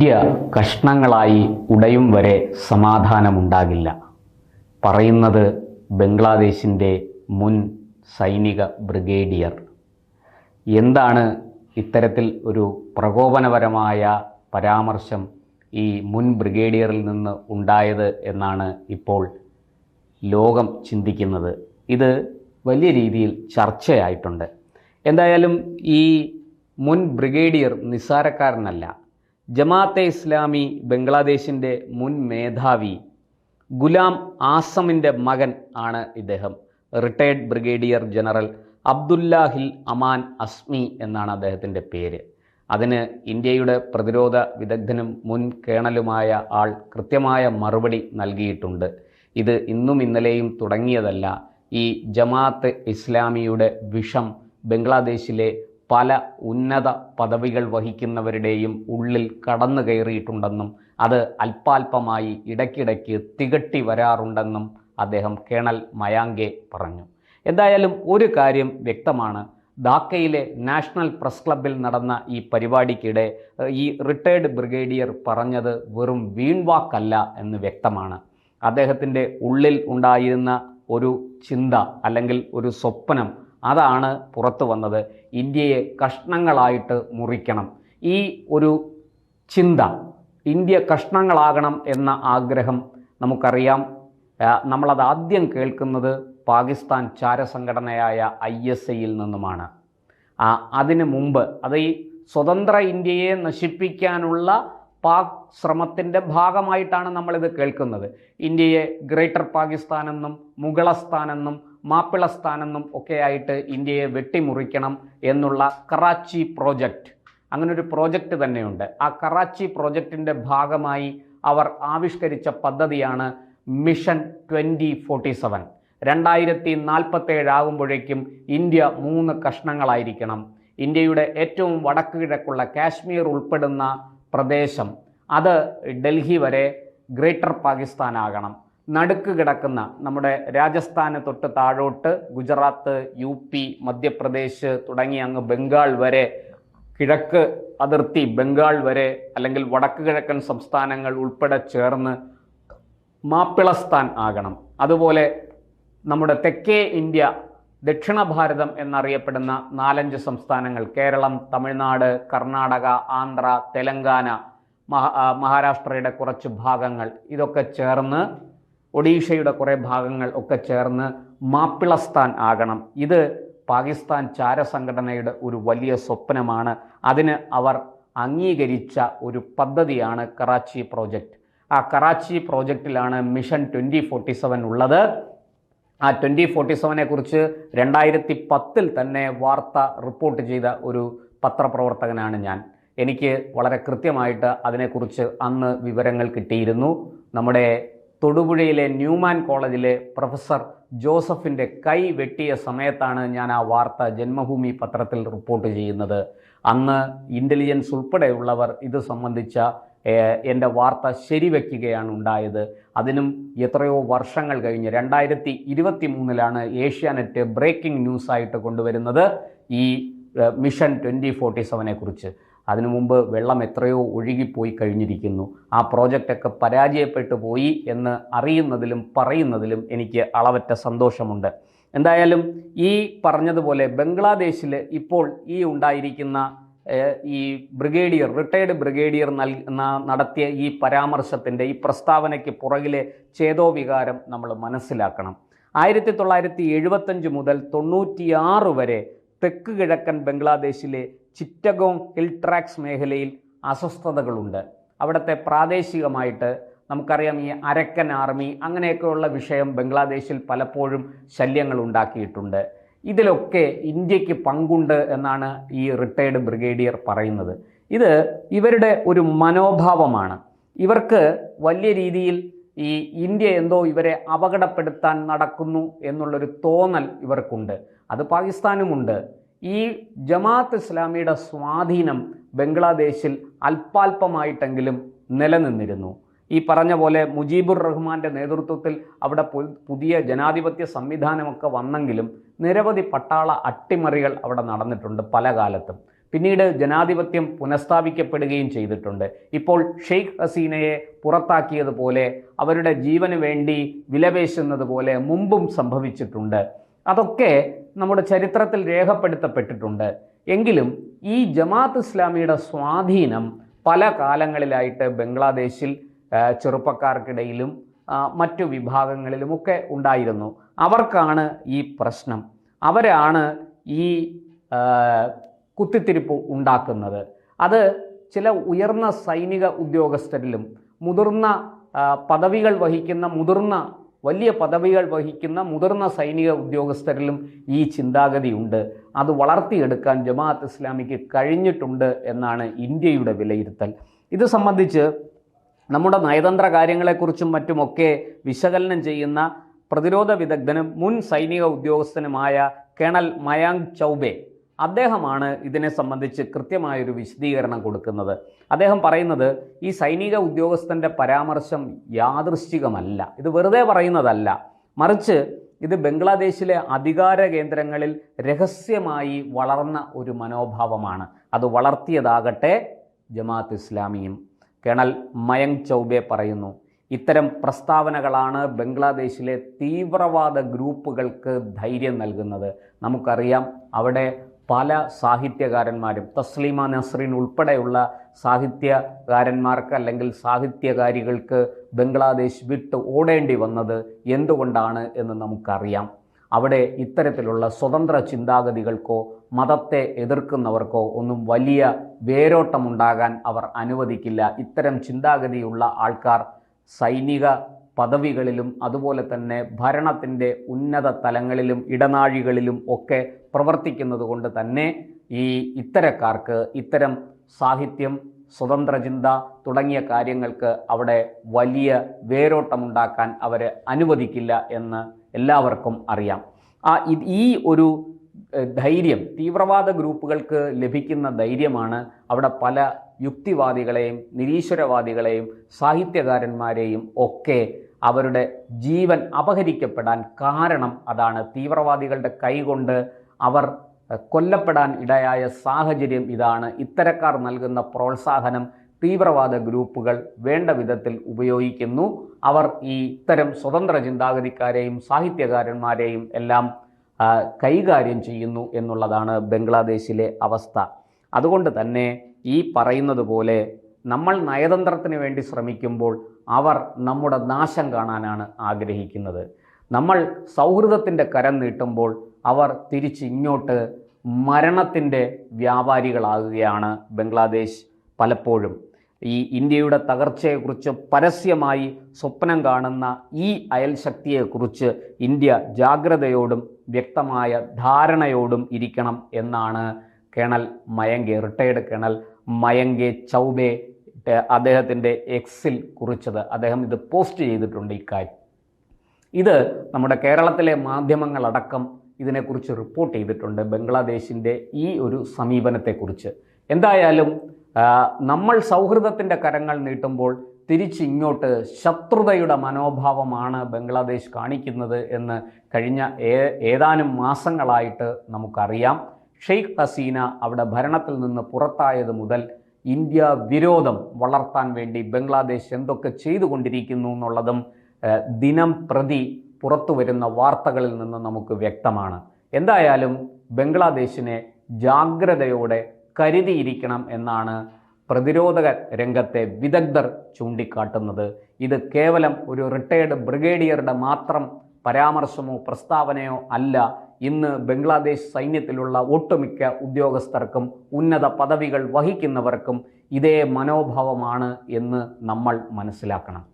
India കഷ്ണങ്ങളായി ഉടയും വരെ സമാധാനമുണ്ടാകില്ല. പറയുന്നത് ബംഗ്ലാദേശിന്റെ മുൻ സൈനിക ബ്രിഗേഡിയർ. എന്താണ് ഇത്തരത്തിൽ ഒരു പ്രകോപനപരമായ പരാമർശം ഈ മുൻ ബ്രിഗേഡിയറിൽ നിന്ന് ഉണ്ടായത് എന്നാണ് ഇപ്പോൾ ലോകം ചിന്തിക്കുന്നത്. ഇത് വലിയ രീതിയിൽ ചർച്ചയായിട്ടുണ്ട്. എന്തായാലും ഈ മുൻ ബ്രിഗേഡിയർ നിസ്സാരക്കാരനല്ല. ജമാഅത്തെ ഇസ്ലാമി ബംഗ്ലാദേശിന്റെ മുൻ മേധാവി ഗുലാം ആസമിന്റെ മകൻ ആണ് ഇദ്ദേഹം. Retired brigadier general Abdullahil Aman Azmi എന്നാണ് അദ്ദേഹത്തിന്റെ പേര്. അതിന് ഇന്ത്യയുടെ പ്രതിരോധ വിദഗ്ധനും മുൻ കേണലുമായ ആൾ കൃത്യമായ മറുപടി നൽകിയിട്ടുണ്ട്. ഇത് ഇന്നും ഇന്നലെയും തുടങ്ങിയതല്ല. ഈ ജമാഅത്ത് ഇസ്ലാമിയുടെ വിഷം ബംഗ്ലാദേശിലെ പല ഉന്നത പദവികൾ വഹിക്കുന്നവരുടെയും ഉള്ളിൽ കടന്നു കയറിയിട്ടുണ്ടെന്നും അത് അല്പാൽപമായി ഇടയ്ക്കിടയ്ക്ക് തികട്ടി വരാറുണ്ടെന്നും അദ്ദേഹം കേണൽ മയാങ്കെ പറഞ്ഞു. എന്തായാലും ഒരു കാര്യം വ്യക്തമാണ്. ധാക്കയിലെ നാഷണൽ പ്രസ് ക്ലബിൽ നടന്ന ഈ പരിപാടിക്കിടെ ഈ റിട്ടയർഡ് ബ്രിഗേഡിയർ പറഞ്ഞത് വെറും വീൺവാക്കല്ല എന്ന് വ്യക്തമാണ്. അദ്ദേഹത്തിന്റെ ഉള്ളിൽ ഉണ്ടായിരുന്ന ഒരു ചിന്ത അല്ലെങ്കിൽ ഒരു സ്വപ്നം അതാണ് പുറത്തു വന്നത്. ഇന്ത്യയെ കഷ്ണങ്ങളായിട്ട് മുറിക്കണം. ഈ ഒരു ചിന്ത ഇന്ത്യ കഷ്ണങ്ങളാകണം എന്ന ആഗ്രഹം നമുക്കറിയാം. നമ്മളത് ആദ്യം കേൾക്കുന്നത് പാകിസ്ഥാൻ ചാരസംഘടനയായ ഐ എസ് ഐയിൽ നിന്നുമാണ്. അതിനു മുമ്പ് അത് ഈ സ്വതന്ത്ര ഇന്ത്യയെ നശിപ്പിക്കാനുള്ള പാക് ശ്രമത്തിന്റെ ഭാഗമായിട്ടാണ് നമ്മളിത് കേൾക്കുന്നത്. ഇന്ത്യയെ ഗ്രേറ്റർ പാകിസ്ഥാൻ എന്നും മുഗളസ്ഥാൻ സ്ഥാനെന്നും ഒക്കെയായിട്ട് ഇന്ത്യയെ വെട്ടിമുറിക്കണം എന്നുള്ള കറാച്ചി പ്രോജക്റ്റ് അങ്ങനെ ഒരു പ്രോജക്റ്റ് തന്നെയുണ്ട്. ആ കറാച്ചി പ്രോജക്റ്റിന്റെ ഭാഗമായി അവർ ആവിഷ്കരിച്ച പദ്ധതിയാണ് മിഷൻ ട്വന്റി ഫോർട്ടി സെവൻ. രണ്ടായിരത്തി നാൽപ്പത്തേഴാകുമ്പോഴേക്കും ഇന്ത്യ മൂന്ന് കഷ്ണങ്ങളായിരിക്കണം. ഇന്ത്യയുടെ ഏറ്റവും വടക്ക് കിഴക്കുള്ള കാശ്മീർ ഉൾപ്പെടുന്ന പ്രദേശം. അത് ഡൽഹി വരെ ഗ്രേറ്റർ പാകിസ്ഥാൻ ആകണം നടുക്ക് കിടക്കുന്ന നമ്മുടെ രാജസ്ഥാന് തൊട്ട് താഴോട്ട് ഗുജറാത്ത് യു പി മധ്യപ്രദേശ് തുടങ്ങി അങ്ങ് ബംഗാൾ വരെ കിഴക്ക് അതിർത്തി ബംഗാൾ വരെ അല്ലെങ്കിൽ വടക്ക് കിഴക്കൻ സംസ്ഥാനങ്ങൾ ഉൾപ്പെടെ ചേർന്ന് മാപ്പിളസ്ഥാൻ ആകണം. അതുപോലെ നമ്മുടെ തെക്കേ ഇന്ത്യ ദക്ഷിണ ഭാരതം എന്നറിയപ്പെടുന്ന നാലഞ്ച് സംസ്ഥാനങ്ങൾ കേരളം തമിഴ്നാട് കർണാടക ആന്ധ്ര തെലങ്കാന മഹാരാഷ്ട്രയുടെ കുറച്ച് ഭാഗങ്ങൾ ഇതൊക്കെ ചേർന്ന് ഒഡീഷയുടെ കുറേ ഭാഗങ്ങൾ ഒക്കെ ചേർന്ന് മാപ്പിളസ്ഥാൻ ആകണം. ഇത് പാകിസ്ഥാൻ ചാരസംഘടനയുടെ ഒരു വലിയ സ്വപ്നമാണ്. അതിന് അവർ അംഗീകരിച്ച ഒരു പദ്ധതിയാണ് കറാച്ചി പ്രോജക്റ്റ്. ആ കറാച്ചി പ്രോജക്റ്റിലാണ് മിഷൻ ട്വന്റി ഫോർട്ടി സെവൻ ഉള്ളത്. ആ ട്വന്റി ഫോർട്ടി സെവനെ കുറിച്ച് രണ്ടായിരത്തി പത്തിൽ തന്നെ വാർത്ത റിപ്പോർട്ട് ചെയ്ത ഒരു പത്രപ്രവർത്തകനാണ് ഞാൻ. എനിക്ക് വളരെ കൃത്യമായിട്ട് അതിനെക്കുറിച്ച് അന്ന് വിവരങ്ങൾ കിട്ടിയിരുന്നു. നമ്മുടെ തൊടുപുഴയിലെ ന്യൂമാൻ കോളേജിലെ പ്രൊഫസർ ജോസഫിന്റെ കൈ വെട്ടിയ സമയത്താണ് ഞാൻ ആ വാർത്ത ജന്മഭൂമി പത്രത്തിൽ റിപ്പോർട്ട് ചെയ്യുന്നത്. അന്ന് ഇന്റലിജൻസ് ഉൾപ്പെടെയുള്ളവർ ഇത് സംബന്ധിച്ച എന്റെ വാർത്ത ശരിവെക്കുകയാണ് ഉണ്ടായത്. അതിനും എത്രയോ വർഷങ്ങൾ കഴിഞ്ഞ് രണ്ടായിരത്തി ഇരുപത്തി മൂന്നിലാണ് ഏഷ്യാനെറ്റ് ബ്രേക്കിംഗ് ന്യൂസായിട്ട് കൊണ്ടുവരുന്നത് ഈ മിഷൻ ട്വന്റി ഫോർട്ടി സെവനെ കുറിച്ച്. അതിനു മുമ്പ് വെള്ളം എത്രയോ ഒഴുകിപ്പോയി കഴിഞ്ഞിരിക്കുന്നു. ആ പ്രോജക്റ്റൊക്കെ പരാജയപ്പെട്ടു പോയി എന്ന് അറിയുന്നതിലും പറയുന്നതിലും എനിക്ക് അളവറ്റ സന്തോഷമുണ്ട്. എന്തായാലും ഈ പറഞ്ഞതുപോലെ ബംഗ്ലാദേശിൽ ഇപ്പോൾ ഈ ഉണ്ടായിരിക്കുന്ന ഈ ബ്രിഗേഡിയർ റിട്ടയർഡ് ബ്രിഗേഡിയർ നടത്തിയ ഈ പരാമർശത്തിന്റെ ഈ പ്രസ്താവനയ്ക്ക് പുറകിലെ ചേതോവികാരം നമ്മൾ മനസ്സിലാക്കണം. ആയിരത്തി തൊള്ളായിരത്തി എഴുപത്തഞ്ച് മുതൽ തൊണ്ണൂറ്റിയാറ് വരെ തെക്ക് കിഴക്കൻ ബംഗ്ലാദേശിലെ ചിറ്റഗോങ് ഹിൽ ട്രാക്സ് മേഖലയിൽ അസ്വസ്ഥതകളുണ്ട്. അവിടുത്തെ പ്രാദേശികമായിട്ട് നമുക്കറിയാം ഈ അരക്കൻ ആർമി അങ്ങനെയൊക്കെയുള്ള വിഷയം ബംഗ്ലാദേശിൽ പലപ്പോഴും ശല്യങ്ങൾ ഉണ്ടാക്കിയിട്ടുണ്ട്. ഇതിലൊക്കെ ഇന്ത്യയ്ക്ക് പങ്കുണ്ട് എന്നാണ് ഈ റിട്ടയർഡ് ബ്രിഗേഡിയർ പറയുന്നത്. ഇത് ഇവരുടെ ഒരു മനോഭാവമാണ്. ഇവർക്ക് വലിയ രീതിയിൽ ഈ ഇന്ത്യ എന്തോ ഇവരെ അപകടപ്പെടുത്താൻ നടക്കുന്നു എന്നുള്ളൊരു തോന്നൽ ഇവർക്കുണ്ട്. അത് പാകിസ്ഥാനുമുണ്ട്. ഈ ജമാഅത്ത് ഇസ്ലാമിയുടെ സ്വാധീനം ബംഗ്ലാദേശിൽ അല്പാൽപമായിട്ടെങ്കിലും നിലനിന്നിരുന്നു. ഈ പറഞ്ഞ പോലെ മുജീബുർ റഹ്മാന്റെ നേതൃത്വത്തിൽ അവിടെ പുതിയ ജനാധിപത്യ സംവിധാനമൊക്കെ വന്നെങ്കിലും നിരവധി പട്ടാള അട്ടിമറികൾ അവിടെ നടന്നിട്ടുണ്ട് പല കാലത്തും പിന്നീട് ജനാധിപത്യം പുനഃസ്ഥാപിക്കപ്പെടുകയും ചെയ്തിട്ടുണ്ട്. ഇപ്പോൾ ഷെയ്ഖ് ഹസീനയെ പുറത്താക്കിയതുപോലെ അവരുടെ ജീവന് വേണ്ടി വിലപേശുന്നത് പോലെ മുമ്പും സംഭവിച്ചിട്ടുണ്ട്. അതൊക്കെ നമ്മുടെ ചരിത്രത്തിൽ രേഖപ്പെടുത്തപ്പെട്ടിട്ടുണ്ട്. എങ്കിലും ഈ ജമാഅത്ത് ഇസ്ലാമിയുടെ സ്വാധീനം പല കാലങ്ങളിലായിട്ട് ബംഗ്ലാദേശിൽ ചെറുപ്പക്കാർക്കിടയിലും മറ്റു വിഭാഗങ്ങളിലുമൊക്കെ ഉണ്ടായിരുന്നു. അവർക്കാണ് ഈ പ്രശ്നം. അവരാണ് ഈ കുത്തിത്തിരിപ്പ് ഉണ്ടാക്കുന്നത്. അത് ചില ഉയർന്ന സൈനിക ഉദ്യോഗസ്ഥരിലും മുതിർന്ന പദവികൾ വഹിക്കുന്ന മുതിർന്ന വലിയ പദവികൾ വഹിക്കുന്ന മുതിർന്ന സൈനിക ഉദ്യോഗസ്ഥരിലും ഈ ചിന്താഗതിയുണ്ട്. അത് വളർത്തിയെടുക്കാൻ ജമാഅത്ത് ഇസ്ലാമിക്ക് കഴിഞ്ഞിട്ടുണ്ട് എന്നാണ് ഇന്ത്യയുടെ വിലയിരുത്തൽ. ഇത് സംബന്ധിച്ച് നമ്മുടെ നയതന്ത്ര കാര്യങ്ങളെക്കുറിച്ചും മറ്റുമൊക്കെ വിശകലനം ചെയ്യുന്ന പ്രതിരോധ വിദഗ്ധനും മുൻ സൈനിക ഉദ്യോഗസ്ഥനുമായ കേണൽ മയാങ് ചൗബെ അദ്ദേഹമാണ് ഇതിനെ സംബന്ധിച്ച് കൃത്യമായൊരു വിശദീകരണം കൊടുക്കുന്നത്. അദ്ദേഹം പറയുന്നത് ഈ സൈനിക ഉദ്യോഗസ്ഥന്റെ പരാമർശം യാദൃശ്ചികമല്ല. ഇത് വെറുതെ പറയുന്നതല്ല. മറിച്ച് ഇത് ബംഗ്ലാദേശിലെ അധികാര കേന്ദ്രങ്ങളിൽ രഹസ്യമായി വളർന്ന ഒരു മനോഭാവമാണ്. അത് വളർത്തിയതാകട്ടെ ജമാഅത്ത് ഇസ്ലാമിയും. കേണൽ മയങ് ചൗബെ പറയുന്നു ഇത്തരം പ്രസ്താവനകളാണ് ബംഗ്ലാദേശിലെ തീവ്രവാദ ഗ്രൂപ്പുകൾക്ക് ധൈര്യം നൽകുന്നത്. നമുക്കറിയാം അവിടെ പല സാഹിത്യകാരന്മാരും തസ്ലീമ നസ്രീൻ ഉൾപ്പെടെയുള്ള സാഹിത്യകാരന്മാർക്ക് അല്ലെങ്കിൽ സാഹിത്യകാരികൾക്ക് ബംഗ്ലാദേശ് വിട്ട് ഓടേണ്ടി വന്നത് എന്തുകൊണ്ടാണ് എന്ന് നമുക്കറിയാം. അവിടെ ഇത്തരത്തിലുള്ള സ്വതന്ത്ര ചിന്താഗതികൾക്കോ മതത്തെ എതിർക്കുന്നവർക്കോ ഒന്നും വലിയ വേരോട്ടമുണ്ടാകാൻ അവർ അനുവദിക്കില്ല. ഇത്തരം ചിന്താഗതിയുള്ള ആൾക്കാർ സൈനിക പദവികളിലും അതുപോലെ തന്നെ ഭരണത്തിന്റെ ഉന്നത തലങ്ങളിലും ഇടനാഴികളിലും ഒക്കെ പ്രവർത്തിക്കുന്നത് കൊണ്ട് തന്നെ ഈ ഇത്തരക്കാർക്ക് ഇത്തരം സാഹിത്യം സ്വതന്ത്ര ചിന്ത തുടങ്ങിയ കാര്യങ്ങൾക്ക് അവിടെ വലിയ വേരോട്ടമുണ്ടാക്കാൻ അവർ അനുവദിക്കില്ല എന്ന് എല്ലാവർക്കും അറിയാം. ആ ഈ ഒരു ധൈര്യം തീവ്രവാദ ഗ്രൂപ്പുകൾക്ക് ലഭിക്കുന്ന ധൈര്യമാണ് അവിടെ പല യുക്തിവാദികളെയും നിരീശ്വരവാദികളെയും സാഹിത്യകാരന്മാരെയും ഒക്കെ അവരുടെ ജീവൻ അപഹരിക്കപ്പെടാൻ കാരണം അതാണ്. തീവ്രവാദികളുടെ കൈകൊണ്ട് അവർ കൊല്ലപ്പെടാൻ ഇടയായ സാഹചര്യം ഇതാണ്. ഇത്തരക്കാർ നൽകുന്ന പ്രോത്സാഹനം തീവ്രവാദ ഗ്രൂപ്പുകൾ വേണ്ട വിധത്തിൽ ഉപയോഗിക്കുന്നു. അവർ ഈ ഇത്തരം സ്വതന്ത്ര ചിന്താഗതിക്കാരെയും സാഹിത്യകാരന്മാരെയും എല്ലാം കൈകാര്യം ചെയ്യുന്നു എന്നുള്ളതാണ് ബംഗ്ലാദേശിലെ അവസ്ഥ. അതുകൊണ്ട് തന്നെ ഈ പറയുന്നത് പോലെ നമ്മൾ നയതന്ത്രത്തിന് വേണ്ടി ശ്രമിക്കുമ്പോൾ അവർ നമ്മുടെ നാശം കാണാനാണ് ആഗ്രഹിക്കുന്നത്. നമ്മൾ സൗഹൃദത്തിന്റെ കരം നീട്ടുമ്പോൾ അവർ തിരിച്ച് ഇങ്ങോട്ട് മരണത്തിന്റെ വ്യാപാരികളാകുകയാണ് ബംഗ്ലാദേശ് പലപ്പോഴും. ഈ ഇന്ത്യയുടെ തകർച്ചയെക്കുറിച്ച് പരസ്യമായി സ്വപ്നം കാണുന്ന ഈ അയൽ ശക്തിയെക്കുറിച്ച് ഇന്ത്യ ജാഗ്രതയോടും വ്യക്തമായ ധാരണയോടും ഇരിക്കണം എന്നാണ് colonel Mayank retired colonel Mayank Chaubey അദ്ദേഹത്തിന്റെ എക്സിൽ കുറിച്ചത്. അദ്ദേഹം ഇത് പോസ്റ്റ് ചെയ്തിട്ടുണ്ട് ഇക്കാര്യം ഇത് നമ്മുടെ കേരളത്തിലെ മാധ്യമങ്ങളടക്കം ഇതിനെക്കുറിച്ച് റിപ്പോർട്ട് ചെയ്തിട്ടുണ്ട്. ബംഗ്ലാദേശിന്റെ ഈ ഒരു സമീപനത്തെക്കുറിച്ച്. എന്തായാലും നമ്മൾ സൗഹൃദത്തിന്റെ കരങ്ങൾ നീട്ടുമ്പോൾ തിരിച്ചിങ്ങോട്ട് ശത്രുതയുടെ മനോഭാവമാണ് ബംഗ്ലാദേശ് കാണിക്കുന്നത് എന്ന് കഴിഞ്ഞ ഏതാനും മാസങ്ങളായിട്ട് നമുക്കറിയാം. ഷെയ്ഖ് ഹസീന അവിടെ ഭരണത്തിൽ നിന്ന് പുറത്തായത് മുതൽ ഇന്ത്യ വിരോധം വളർത്താൻ വേണ്ടി ബംഗ്ലാദേശ് എന്തൊക്കെ ചെയ്തുകൊണ്ടിരിക്കുന്നു എന്നുള്ളതും ദിനം പ്രതി പുറത്തു വരുന്ന വാർത്തകളിൽ നിന്ന് നമുക്ക് വ്യക്തമാണ്. എന്തായാലും ബംഗ്ലാദേശിനെ ജാഗ്രതയോടെ കരുതിയിരിക്കണം എന്നാണ് പ്രതിരോധ രംഗത്തെ വിദഗ്ധർ ചൂണ്ടിക്കാട്ടുന്നത്. ഇത് കേവലം ഒരു റിട്ടയർഡ് ബ്രിഗേഡിയറുടെ മാത്രം പരാമർശമോ പ്രസ്താവനയോ അല്ല. ഇന്ന് ബംഗ്ലാദേശ് സൈന്യത്തിലുള്ള ഒട്ടുമിക്ക ഉദ്യോഗസ്ഥർക്കും ഉന്നത പദവികൾ വഹിക്കുന്നവർക്കും ഇതേ മനോഭാവമാണ് എന്ന് നമ്മൾ മനസ്സിലാക്കണം.